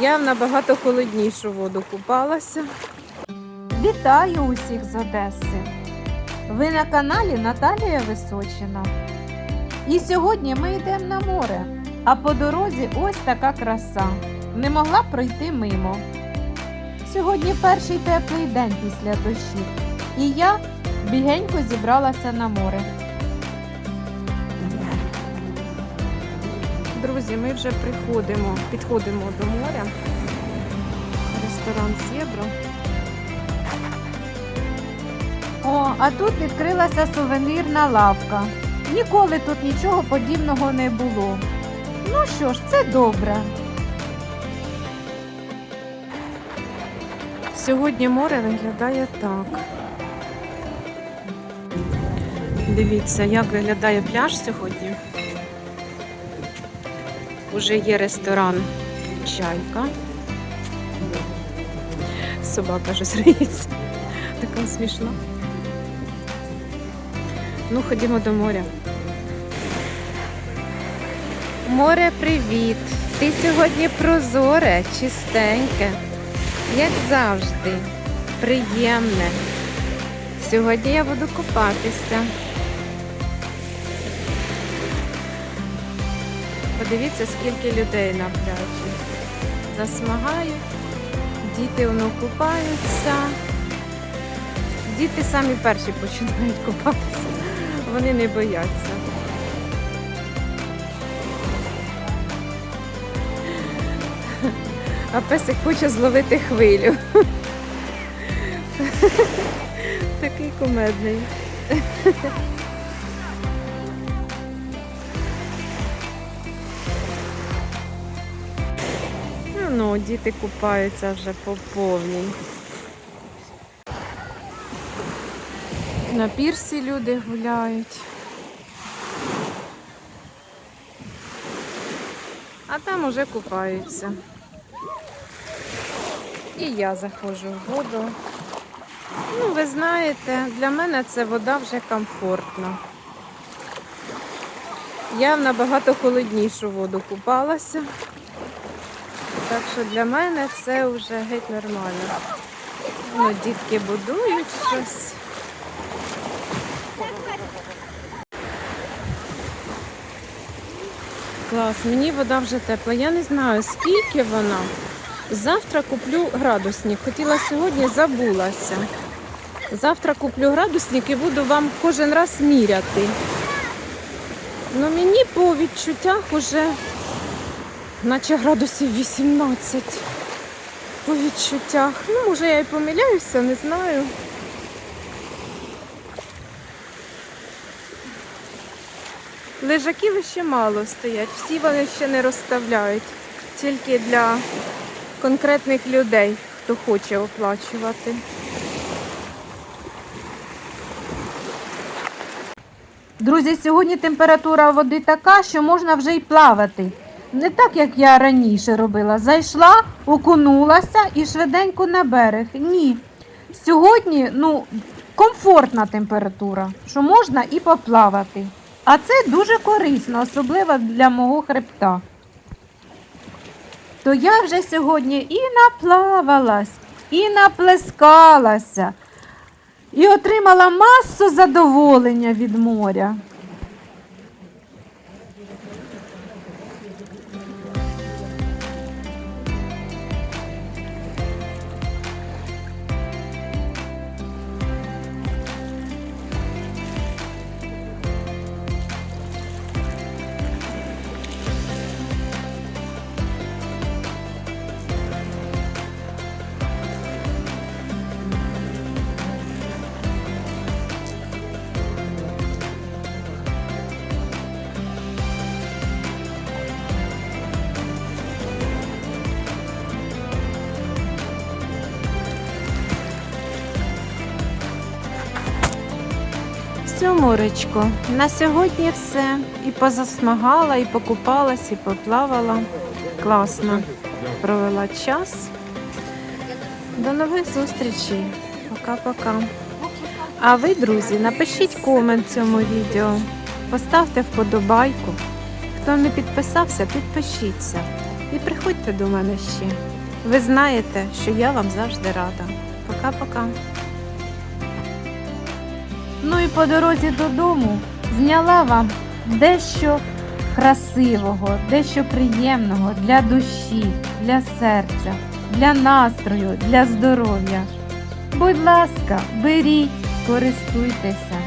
Я в набагато холоднішу воду купалася. Вітаю усіх з Одеси! Ви на каналі Наталія Височина. І сьогодні ми йдемо на море, а по дорозі ось така краса. Не могла пройти мимо. Сьогодні перший теплий день після дощів, і я бігенько зібралася на море. Друзі, ми вже приходимо, підходимо до моря. Ресторан Зебра. О, а тут відкрилася сувенірна лавка. Ніколи тут нічого подібного не було. Ну що ж, це добре. Сьогодні море виглядає так. Дивіться, як виглядає пляж сьогодні. Уже є ресторан Чайка. Собака ж зриється. Така смішна. Ну, ходімо до моря. Море, привіт! Ти сьогодні прозоре, чистеньке, як завжди, приємне. Сьогодні я буду купатися. Подивіться, скільки людей на пляжі. Засмагають, діти воно купаються. Діти самі перші починають купатися. Вони не бояться. А песик хоче зловити хвилю. Такий кумедний. Ну, ну, діти купаються вже по повній. На пірсі люди гуляють. А там уже купаються. І я заходжу в воду. Ну, ви знаєте, для мене це вода вже комфортна. Я в набагато холоднішу воду купалася. Так що для мене це вже геть нормально. Ну, дітки будують щось. Клас, мені вода вже тепла. Я не знаю, скільки вона. Завтра куплю градусник. Хотіла сьогодні, забулася. Завтра куплю градусник і буду вам кожен раз міряти. Ну мені по відчуттях уже наче градусів 18. По відчуттях. Ну, може я і помиляюся, не знаю. Лежаків ще мало стоять, всі вони ще не розставляють. Тільки для конкретних людей, хто хоче оплачувати. Друзі, сьогодні температура води така, що можна вже й плавати. Не так, як я раніше робила. Зайшла, окунулася і швиденько на берег. Ні. Сьогодні ну, комфортна температура, що можна і поплавати. А це дуже корисно, особливо для мого хребта. То я вже сьогодні і наплавалась, і наплескалася, і отримала масу задоволення від моря. Моречко, на сьогодні все. І позасмагала, і покупалась, і поплавала. Класно провела час. До нових зустрічей. Пока-пока. А ви, друзі, напишіть комент цьому відео, поставте вподобайку. Хто не підписався, підпишіться. І приходьте до мене ще. Ви знаєте, що я вам завжди рада. Пока-пока. Ну і по дорозі додому зняла вам дещо красивого, дещо приємного для душі, для серця, для настрою, для здоров'я. Будь ласка, беріть, користуйтеся.